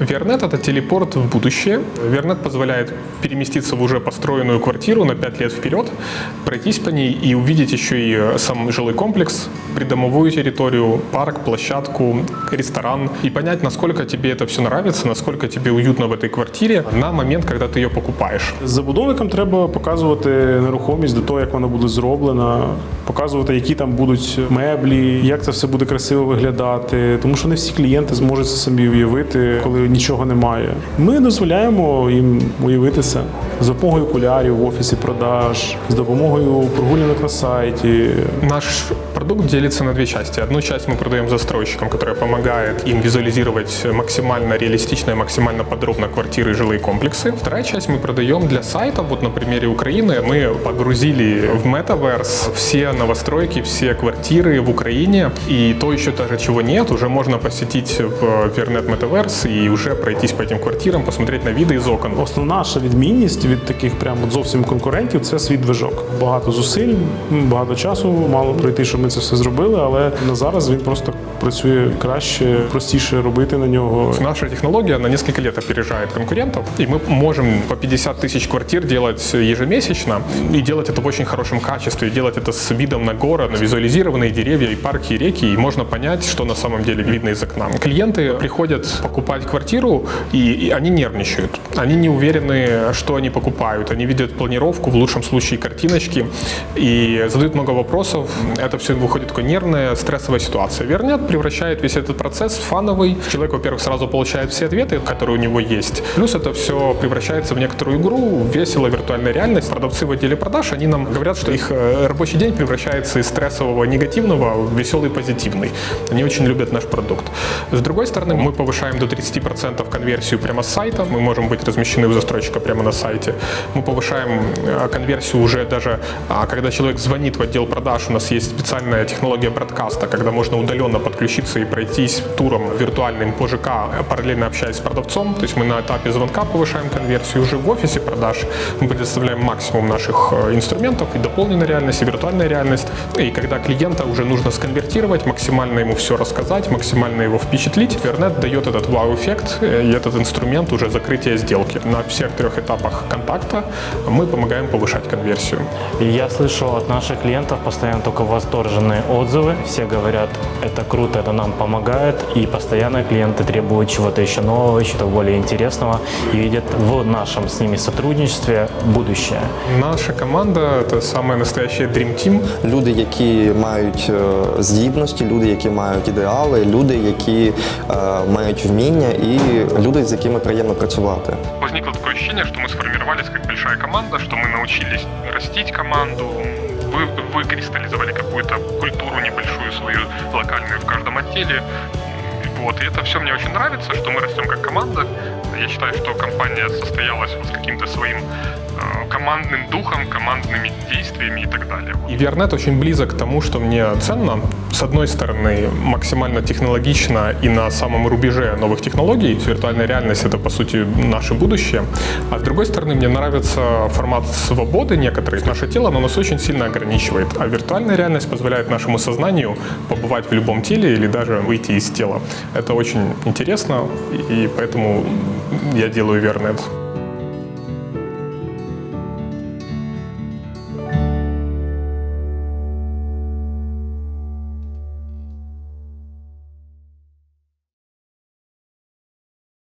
Вернет – это телепорт в будущее. Вернет позволяет переместиться в уже построенную квартиру на 5 лет вперед, пройтись по ней и увидеть еще и сам жилой комплекс, придомовую территорию, парк, площадку, ресторан и понять, насколько тебе это все нравится, насколько тебе уютно в этой квартире на момент, когда ты ее покупаешь. Забудовникам треба показувати нерухомість до того, як вона буде зроблена, показувати, які там будуть меблі, як це все буде красиво виглядати. Тому що не всі клієнти зможуть це собі уявити, коли нічого немає. Ми дозволяємо їм уявити це з допомогою окулярів в офісі продаж, з допомогою прогулянок на сайті. Наш продукт делится на две части. Одну часть мы продаем застройщикам, которая помогает им визуализировать максимально реалистично и максимально подробно квартиры и жилые комплексы. Вторая часть мы продаем для сайтов. Вот на примере Украины мы погрузили в Metaverse все новостройки, все квартиры в Украине. И то еще даже чего нет, уже можно посетить в Vernet Metaverse и уже пройтись по этим квартирам, посмотреть на виды из окон. Основна наша відмінність від таких прямо от зовсім конкурентів це свій движок. Багато зусиль, багато часу мало пройти, щоб ми це все зробили, але на зараз він просто працює краще, простіше робити на нього. Наша технология на несколько лет опережает конкурентов, и мы можем по 50 тысяч квартир делать ежемесячно и делать это в очень хорошем качестве, и делать это с видом на город, на визуализированные деревья и парки, и реки, и можно понять, что на самом деле видно из окна. Клиенты приходят покупать квартиру, и, и они нервничают. Они не уверены, что они покупают. Они видят планировку, в лучшем случае картиночки, и задают много вопросов. Это все выходит такая нервная, стрессовая ситуация. Вернет превращает весь этот процесс в фановый. Человек, во-первых, сразу получает все ответы, которые у него есть. Плюс это все превращается в некоторую игру, весело, виртуальная реальность. Продавцы в отделе продаж, они нам говорят, что их э, рабочий день из стрессового негативного в веселый позитивный. Они очень любят наш продукт. С другой стороны, мы повышаем до 30% конверсию прямо с сайта. Мы можем быть размещены у застройщика прямо на сайте. Мы повышаем э, конверсию уже даже, а, когда человек звонит в отдел продаж, у нас есть специальная технология бродкаста, когда можно удаленно подключиться и пройтись туром виртуальным по ЖК, параллельно общаясь с продавцом. То есть мы на этапе звонка повышаем конверсию. Уже в офисе продаж мы предоставляем максимум наших э, инструментов и дополненная реальность, и виртуальная реальность. И когда клиента уже нужно сконвертировать, максимально ему все рассказать, максимально его впечатлить, Вернет дает этот вау-эффект э, и этот инструмент уже закрытия сделки. На всех трех этапах контакта мы помогаем повышать конверсию. Я слышу от наших клиентов постоянно только восторженные отзывы. Все говорят, это круто, это нам помогает. И постоянно клиенты требуют чего-то еще нового, чего-то более интересного. И видят в нашем с ними сотрудничестве будущее. Наша команда – это самая настоящая Dream Team. Люди, які мають е, здібності, люди, які мають ідеали, люди, які е, мають вміння, і люди, з якими приємно працювати. Возникло такое ощущение, что мы сформировались как большая команда, что мы научились растить команду, вы, выкристаллизовали какую-то культуру небольшую свою локальную в каждом отделе. Вот, и это все мне очень нравится, что мы растем как команда. Я считаю, что компания состоялась вот с каким-то своим э, командным духом, командными действиями и так далее. И Вернет очень близок к тому, что мне ценно. С одной стороны, максимально технологично и на самом рубеже новых технологий. Виртуальная реальность — это, по сути, наше будущее. А с другой стороны, мне нравится формат свободы некоторый. Наше тело, оно нас очень сильно ограничивает. А виртуальная реальность позволяет нашему сознанию побывать в любом теле или даже выйти из тела. Это очень интересно, и поэтому я делаю Вернет.